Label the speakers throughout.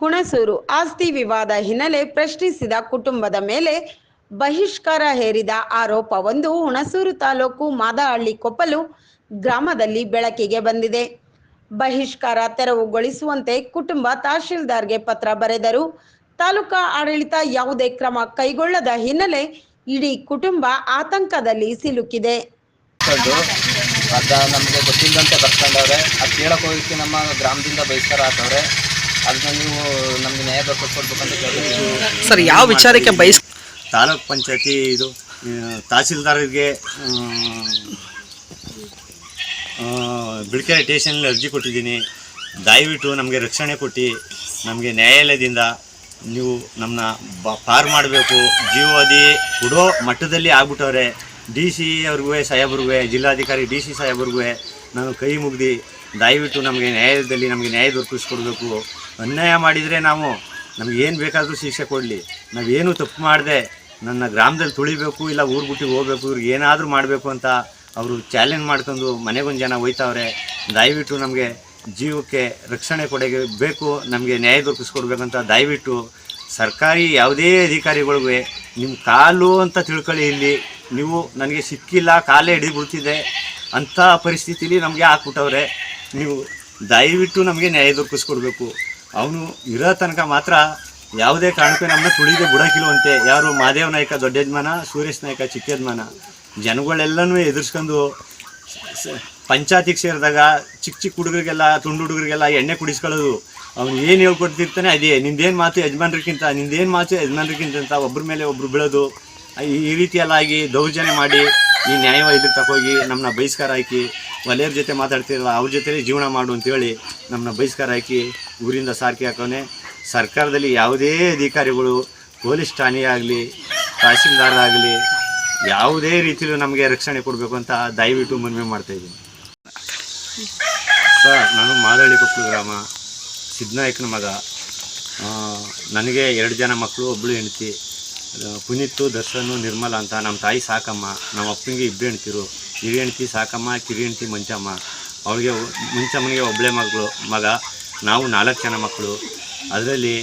Speaker 1: ಹುಣಸೂರು ಆಸ್ತಿ ವಿವಾದ ಹಿನ್ನೆಲೆ ಪ್ರಶ್ನಿಸಿದ ಕುಟುಂಬದ ಮೇಲೆ ಬಹಿಷ್ಕಾರ ಹೇರಿದ ಆರೋಪವೊಂದು ಹುಣಸೂರು ತಾಲೂಕು ಮಾದಹಳ್ಳಿ ಕೊಪ್ಪಲು ಗ್ರಾಮದಲ್ಲಿ ಬೆಳಕಿಗೆ ಬಂದಿದೆ. ಬಹಿಷ್ಕಾರ ತೆರವುಗೊಳಿಸುವಂತೆ ಕುಟುಂಬ ತಹಶೀಲ್ದಾರ್ಗೆ ಪತ್ರ ಬರೆದರು. ತಾಲೂಕಾ ಆಡಳಿತ ಯಾವುದೇ ಕ್ರಮ ಕೈಗೊಳ್ಳದ ಹಿನ್ನೆಲೆ ಇಡೀ ಕುಟುಂಬ ಆತಂಕದಲ್ಲಿ ಸಿಲುಕಿದೆ.
Speaker 2: ಅದ ನಮಗೆ ಗೊತ್ತಿಲ್ಲದಂತೆ ಬರ್ಕೊಂಡವ್ರೆ ಅದು ಕೇಳಕ್ಕೆ ಹೋಗಿ ನಮ್ಮ ಗ್ರಾಮದಿಂದ ಬಹಿಷ್ಕಾರ ಹಾಕವ್ರೆ ಅದನ್ನ ನೀವು ನಮಗೆ ನ್ಯಾಯ ದೊರಕಿಸ್ಕೊಡ್ಬೇಕಂತ
Speaker 3: ಸರ್ ಯಾವ ವಿಚಾರಕ್ಕೆ ಬಯಸ್
Speaker 4: ತಾಲೂಕ್ ಪಂಚಾಯತಿ ಇದು ತಹಸೀಲ್ದಾರರಿಗೆ ತಹಸೀಲ್ದಾರ್ಗೆ ಬಿಳ್ಕೆರೆ ಸ್ಟೇಷನಲ್ಲಿ ಅರ್ಜಿ ಕೊಟ್ಟಿದ್ದೀನಿ. ದಯವಿಟ್ಟು ನಮಗೆ ರಕ್ಷಣೆ ಕೊಟ್ಟು ನಮಗೆ ನ್ಯಾಯಾಲಯದಿಂದ ನೀವು ನಮ್ಮನ್ನ ಬ ಪಾರು ಮಾಡಬೇಕು. ಜೀವಾದಿ ಕೊಡೋ ಮಟ್ಟದಲ್ಲಿ ಆಗ್ಬಿಟ್ಟವ್ರೆ. ಡಿ ಸಿ ಅವ್ರಿಗೂ ಸಾಹೇಬ್ರಿಗೂ ಜಿಲ್ಲಾಧಿಕಾರಿ ಡಿ ಸಿ ಸಾಹೇಬ್ರಿಗೂ ನಾನು ಕೈ ಮುಗ್ದು ದಯವಿಟ್ಟು ನಮಗೆ ನ್ಯಾಯಾಲಯದಲ್ಲಿ ನಮಗೆ ನ್ಯಾಯ ದೊರಕಿಸ್ಕೊಡ್ಬೇಕು. ಅನ್ಯಾಯ ಮಾಡಿದರೆ ನಾವು ನಮ್ಗೆ ಏನು ಬೇಕಾದರೂ ಶಿಕ್ಷೆ ಕೊಡಲಿ. ನಾವೇನು ತಪ್ಪು ಮಾಡಿದೆ ನನ್ನ ಗ್ರಾಮದಲ್ಲಿ ತುಳಿಬೇಕು ಇಲ್ಲ ಊರು ಬಿಟ್ಟು ಹೋಗ್ಬೇಕು, ಇವ್ರಿಗೆ ಏನಾದರೂ ಮಾಡಬೇಕು ಅಂತ ಅವರು ಚಾಲೆಂಜ್ ಮಾಡ್ಕೊಂಡು ಮನೆಗೊಂದು ಜನ ಹೋಯ್ತಾವ್ರೆ, ದಯವಿಟ್ಟು ನಮಗೆ ಜೀವಕ್ಕೆ ರಕ್ಷಣೆ ಕೊಡಗೆ ಬೇಕು, ನಮಗೆ ನ್ಯಾಯ ದೊರಕಿಸ್ಕೊಡ್ಬೇಕಂತ ದಯವಿಟ್ಟು ಸರ್ಕಾರಿ ಯಾವುದೇ ಅಧಿಕಾರಿಗಳಿಗೂ ನಿಮ್ಮ ಕಾಲು ಅಂತ ತಿಳ್ಕೊಳ್ಳಿ ಇಲ್ಲಿ. ನೀವು ನನಗೆ ಸಿಕ್ಕಿಲ್ಲ, ಕಾಲೇ ಹಿಡಿದ್ಬಿಡ್ತಿದೆ ಅಂಥ ಪರಿಸ್ಥಿತಿಲಿ ನಮಗೆ ಹಾಕ್ಬಿಟ್ಟವ್ರೆ. ನೀವು ದಯವಿಟ್ಟು ನಮಗೆ ನ್ಯಾಯ ದೊರಕಿಸ್ಕೊಡ್ಬೇಕು. ಅವನು ಇರೋ ತನಕ ಮಾತ್ರ ಯಾವುದೇ ಕಾರಣಕ್ಕೂ ನಮ್ಮನ್ನ ತುಳಿದೆ ಬಿಡೋಕಿಲ್ವಂತೆ ಯಾರು ಮಾದೇವ ನಾಯಕ, ದೊಡ್ಡ ಯಜಮಾನ, ಸೂರೇಶ್ ನಾಯಕ, ಚಿಕ್ಕ ಯಜಮಾನ, ಜನಗಳೆಲ್ಲನೂ ಎದುರಿಸ್ಕೊಂಡು ಪಂಚಾಯತಿಗೆ ಸೇರಿದಾಗ ಚಿಕ್ಕ ಚಿಕ್ಕ ಹುಡುಗರಿಗೆಲ್ಲ, ತುಂಡು ಹುಡುಗರಿಗೆಲ್ಲ ಎಣ್ಣೆ ಕುಡಿಸ್ಕೊಳ್ಳೋದು. ಅವ್ನು ಏನು ಹೇಳ್ಕೊಡ್ತಿರ್ತಾನೆ ಅದೇ, ನಿಂದೇನು ಮಾತು ಯಜಮಾನ್ರಿಗಿಂತ, ನಿಂದೇನು ಮಾತು ಯಜಮಾನ್ರಿಗಿಂತ ಒಬ್ಬರ ಮೇಲೆ ಒಬ್ಬರು ಬೀಳೋದು. ಈ- ರೀತಿಯೆಲ್ಲ ರೀತಿ ಆಗಿ ದೌರ್ಜನ್ಯ ಮಾಡಿ ಈ ನ್ಯಾಯವಾದ್ಯಕ್ಕೆ ತಗೋಗಿ ನಮ್ಮನ್ನ ಬಹಿಷ್ಕಾರ ಹಾಕಿ ಒಲೆಯವ್ರ ಜೊತೆ ಮಾತಾಡ್ತಿರಲ್ಲ, ಅವ್ರ ಜೊತೆ ಜೀವನ ಮಾಡು ಅಂತೇಳಿ ನಮ್ಮನ್ನ ಬಹಿಷ್ಕಾರ ಹಾಕಿ ಊರಿಂದ ಸಾರ್ಕಿ ಹಾಕೋನೆ. ಸರ್ಕಾರದಲ್ಲಿ ಯಾವುದೇ ಅಧಿಕಾರಿಗಳು, ಪೊಲೀಸ್ ಠಾಣೆ ಆಗಲಿ, ತಹಸೀಲ್ದಾರ್ ಆಗಲಿ, ಯಾವುದೇ ರೀತಿಯಲ್ಲೂ ನಮಗೆ ರಕ್ಷಣೆ ಕೊಡಬೇಕು ಅಂತ ದಯವಿಟ್ಟು ಮನವಿ ಮಾಡ್ತಾ ಇದ್ದೀನಿ. ಸರ್, ನಾನು ಮಾದಳ್ಳಿ ಕೊಪ್ಪಲು ಗ್ರಾಮ ಸಿದ್ದನಾಯಕನ ಮಗ. ನನಗೆ ಎರಡು ಜನ ಮಕ್ಕಳು ಒಬ್ಬಳು ಹೆಂಡ್ತಿ. ಪುನೀತು ದರ್ಶನು ನಿರ್ಮಲ ಅಂತ ನಮ್ಮ ತಾಯಿ ಸಾಕಮ್ಮ ನಮ್ಮ ಅಪ್ಪನಿಗೆ ಇಬ್ಬರು ಹೆಣ್ತಿರು ಹಿರಿಯ ಹೆಣ್ತಿ ಸಾಕಮ್ಮ ಕಿರಿ ಹೆಣ್ತಿ ಮಂಚಮ್ಮ. ಅವಳಿಗೆ ಮುಂಚಮ್ಮನಿಗೆ ಒಬ್ಬಳೆ ಮಗಳು ಮಗ. ನಾವು ನಾಲ್ಕು ಜನ ಮಕ್ಕಳು. ಅದರಲ್ಲಿ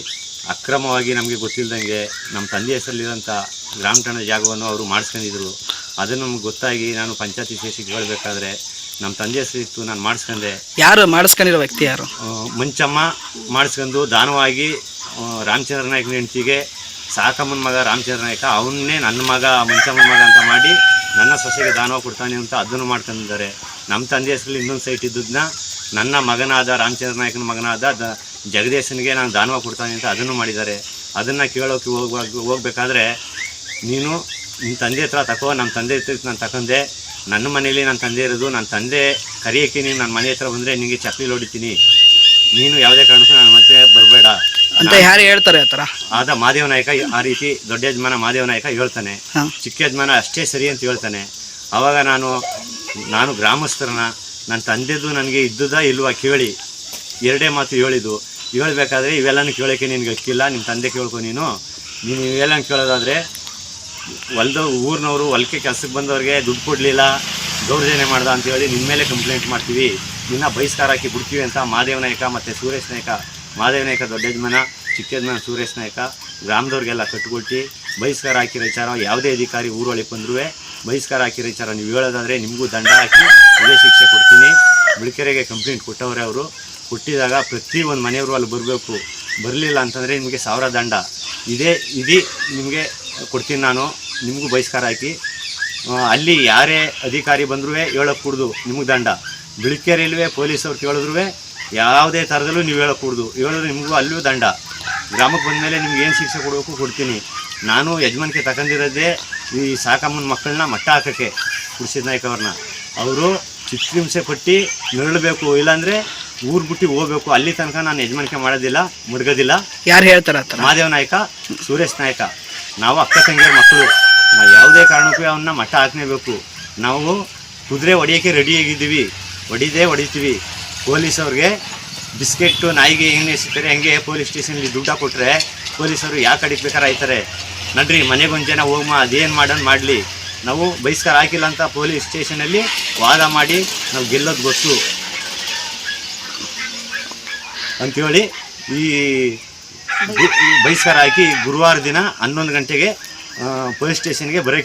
Speaker 4: ಅಕ್ರಮವಾಗಿ ನಮಗೆ ಗೊತ್ತಿಲ್ಲದಂಗೆ ನಮ್ಮ ತಂದೆ ಹೆಸರಲ್ಲಿರೋಂಥ ಗ್ರಾಮ ಠಾಣೆ ಜಾಗವನ್ನು ಅವರು ಮಾಡಿಸ್ಕೊಂಡಿದ್ರು. ಅದನ್ನು ನಮ್ಗೆ ಗೊತ್ತಾಗಿ ನಾನು ಪಂಚಾಯತಿ ಸೇಸಿಗೆ ಹೇಳಬೇಕಾದ್ರೆ ನಮ್ಮ ತಂದೆ ಹೆಸರಿತ್ತು ನಾನು ಮಾಡಿಸ್ಕೊಂಡೆ.
Speaker 3: ಯಾರು ಮಾಡಿಸ್ಕೊಂಡಿರೋ ವ್ಯಕ್ತಿ ಯಾರು?
Speaker 4: ಮುಂಚಮ್ಮ ಮಾಡಿಸ್ಕೊಂಡು ದಾನವಾಗಿ ರಾಮಚಂದ್ರ ನಾಯ್ಕನ ಹೆಂಡತಿಗೆ ಸಾಕಮ್ಮನ ಮಗ ರಾಮಚಂದ್ರ ನಾಯ್ಕ, ಅವನ್ನೇ ನನ್ನ ಮಗ, ಮಂಚಮ್ಮನ ಮಗ ಅಂತ ಮಾಡಿ ನನ್ನ ಸೊಸೆಗೆ ದಾನವ ಕೊಡ್ತಾನೆ ಅಂತ ಅದನ್ನು ಮಾಡ್ಕೊಂಡಿದ್ದಾರೆ ನಮ್ಮ ತಂದೆ ಹೆಸರಲ್ಲಿ ಇನ್ನೊಂದು ಸೈಟ್ ಇದ್ದದನ್ನ ನನ್ನ ಮಗನಾದ ರಾಮಚಂದ್ರ ನಾಯ್ಕನ ಮಗನಾದ ದ ಜಗದೀಶನಿಗೆ ನಾನು ದಾನವ ಕೊಡ್ತಾನೆ ಅಂತ ಅದನ್ನು ಮಾಡಿದ್ದಾರೆ. ಅದನ್ನು ಕೇಳೋಕೆ ಹೋಗಿ ಹೋಗ್ಬೇಕಾದ್ರೆ ನೀನು ನಿಮ್ಮ ತಂದೆ ಹತ್ರ ತಗೋ ನಮ್ಮ ತಂದೆ ಹತ್ರ ನಾನು ತಗೊಂಡೆ ನನ್ನ ಮನೇಲಿ ನನ್ನ ತಂದೆ ಇರೋದು, ನನ್ನ ತಂದೆ ಕರಿಯಕ್ಕೆ ನೀನು ನನ್ನ ಮನೆ ಹತ್ರ ಬಂದರೆ ನಿನಗೆ ಚಪ್ಪಲಿ ಹೊಡಿತೀನಿ. ನೀನು ಯಾವುದೇ ಕಾರಣಕ್ಕೂ ನಾನು ಮತ್ತೆ ಬರಬೇಡ.
Speaker 3: ಅಂತ ಯಾರು ಹೇಳ್ತಾರೆ ಆ ಥರ?
Speaker 4: ಆದ ಮಾದೇವ ನಾಯಕ ಆ ರೀತಿ ದೊಡ್ಡ ಯಜಮಾನ ಮಾದೇವ ನಾಯಕ ಹೇಳ್ತಾನೆ.
Speaker 3: ಹಾಂ.
Speaker 4: ಚಿಕ್ಕ ಯಜಮಾನ ಅಷ್ಟೇ ಸರಿ ಅಂತ ಹೇಳ್ತಾನೆ. ಅವಾಗ ನಾನು ನಾನು ಗ್ರಾಮಸ್ಥರನ್ನ ನನ್ನ ತಂದೆದು ನನಗೆ ಇದ್ದುದ ಇಲ್ವಾ ಕೇಳಿ ಎರಡೇ ಮಾತು ಹೇಳಿದ್ದು. ಹೇಳ್ಬೇಕಾದ್ರೆ ಇವೆಲ್ಲನೂ ಕೇಳೋಕ್ಕೆ ನಿನಗೆ ಹಕ್ಕಿಲ್ಲ ನಿಮ್ಮ ತಂದೆ ಕೇಳ್ಕೊ ನೀನು. ನೀನು ಇವೆಲ್ಲ ಕೇಳೋದಾದರೆ ಹೊಲ್ದ ಊರಿನವರು ಹೊಲಕ್ಕೆ ಕೆಲ್ಸಕ್ಕೆ ಬಂದವ್ರಿಗೆ ದುಡ್ಡು ಕೊಡಲಿಲ್ಲ. ದೌರ್ಜನ್ಯ ಮಾಡ್ದ ಅಂತೇಳಿ ನಿಮ್ಮ ಮೇಲೆ ಕಂಪ್ಲೇಂಟ್ ಮಾಡ್ತೀವಿ. ನಿನ್ನ ಬಹಿಷ್ಕಾರ ಹಾಕಿ ಬಿಡ್ತೀವಿ ಅಂತ ಮಹಾದೇವ ನಾಯಕ ಮತ್ತು ಸುರೇಶ್ ನಾಯಕ. ಮಹಾದೇವ ನಾಯಕ ದೊಡ್ಡ ಯಜಮಾನ ಚಿಕ್ಕ ಯಜಮಾನ ನಾಯಕ. ಗ್ರಾಮದವ್ರಿಗೆಲ್ಲ ಕಟ್ಕೊಳ್ತಿ ಬಹಿಷ್ಕಾರ ಹಾಕಿರೋ ವಿಚಾರ ಯಾವುದೇ ಅಧಿಕಾರಿ ಊರೊಳಗೆ ಬಂದರೂ ಬಹಿಷ್ಕಾರ ಹಾಕಿರೋ ವಿಚಾರ ನೀವು ಹೇಳೋದಾದರೆ ನಿಮಗೂ ದಂಡ ಹಾಕಿ ಇದೇ ಶಿಕ್ಷೆ ಕೊಡ್ತೀನಿ. ಬಿಳಿಕೆರೆಗೆ ಕಂಪ್ಲೇಂಟ್ ಕೊಟ್ಟವ್ರೆ ಅವರು. ಕೊಟ್ಟಿದಾಗ ಪ್ರತಿ ಒಂದು ಮನೆಯವರು ಅಲ್ಲಿ ಬರಬೇಕು. ಬರಲಿಲ್ಲ ಅಂತಂದರೆ ನಿಮಗೆ ಸಾವಿರ ದಂಡ. ಇದೇ ಇದೇ ನಿಮಗೆ ಕೊಡ್ತೀನಿ ನಾನು. ನಿಮಗೂ ಬಹಿಷ್ಕಾರ ಹಾಕಿ. ಅಲ್ಲಿ ಯಾರೇ ಅಧಿಕಾರಿ ಬಂದರೂ ಹೇಳೋಕೆ ಕೂಡ್ದು ನಿಮಗೆ ದಂಡ. ಬಿಳಿಕೆರೆಯಲ್ವೇ ಪೊಲೀಸವ್ರು ಕೇಳಿದ್ರು ಯಾವುದೇ ಥರದಲ್ಲೂ ನೀವು ಹೇಳೋಕೆ ಕೂಡ್ದು ಹೇಳಿದ್ರೆ ನಿಮಗೂ ಅಲ್ಲೂ ದಂಡ. ಗ್ರಾಮಕ್ಕೆ ಬಂದಮೇಲೆ ನಿಮ್ಗೆ ಏನು ಶಿಕ್ಷೆ ಕೊಡಬೇಕು ಕೊಡ್ತೀನಿ. ನಾನು ಯಜಮಾನಿಕೆ ತಗೊಂಡಿರೋದೇ ಈ ಸಾಕಮ್ಮನ ಮಕ್ಕಳನ್ನ ಮಟ್ಟ ಹಾಕೋಕ್ಕೆ ಕುಡಿಸಿದ ನಾಯ್ಕ ಅವ್ರನ್ನ ಅವರು ಚಿತ್ರಹಿಂಸೆ ಪಟ್ಟು ನೆರಳಬೇಕು ಇಲ್ಲಾಂದರೆ ಊರು ಬಿಟ್ಟು ಹೋಗ್ಬೇಕು. ಅಲ್ಲಿ ತನಕ ನಾನು ಯಜಮಾನಿಕೆ ಮಾಡೋದಿಲ್ಲ ಮುಡ್ಗೋದಿಲ್ಲ.
Speaker 3: ಯಾರು ಹೇಳ್ತಾರೆ
Speaker 4: ಮಹಾದೇವ ನಾಯಕ ಸುರೇಶ್ ನಾಯಕ. ನಾವು ಅಕ್ಕ ತಂಗಿಯರ ಮಕ್ಕಳು. ನಾವು ಯಾವುದೇ ಕಾರಣಕ್ಕೂ ಅವನ್ನ ಮಟ್ಟ ಹಾಕಲೇಬೇಕು. ನಾವು ಕುದುರೆ ಹೊಡಿಯೋಕ್ಕೆ ರೆಡಿಯಾಗಿದ್ದೀವಿ ಹೊಡಿದೇ ಹೊಡಿತೀವಿ ಪೊಲೀಸ್ ಅವ್ರಿಗೆ ಬಿಸ್ಕೆಟ್ಟು, ನಾಯಿಗೆ ಹೆಂಗೆ ಎಸಿತಾರೆ, ಹಂಗೆ ಪೊಲೀಸ್ ಸ್ಟೇಷನಲ್ಲಿ ದುಡ್ಡು ಕೊಟ್ಟರೆ ಪೊಲೀಸರು ಯಾಕೆ ಬೇಕಾರೆ ಆಯ್ತಾರೆ. ನಡ್ರಿ ಮನೆಗೊಂದು ಜನ ಹೋಗ್ಮ, ಅದೇನು ಮಾಡೋಣ ಮಾಡಲಿ. ನಾವು ಬಹಿಷ್ಕಾರ ಹಾಕಿಲ್ಲ ಅಂತ ಪೊಲೀಸ್ ಸ್ಟೇಷನಲ್ಲಿ ವಾದ ಮಾಡಿ ನಾವು ಗೆಲ್ಲೋದು ಗೊತ್ತು. ಅಂಥೇಳಿ ಈ ಬಹಿಷ್ಕಾರ ಹಾಕಿ ಗುರುವಾರ ದಿನ ಹನ್ನೊಂದು ಗಂಟೆಗೆ ಪೊಲೀಸ್ ಸ್ಟೇಷನ್ಗೆ ಬರೋಕ್ಕೆ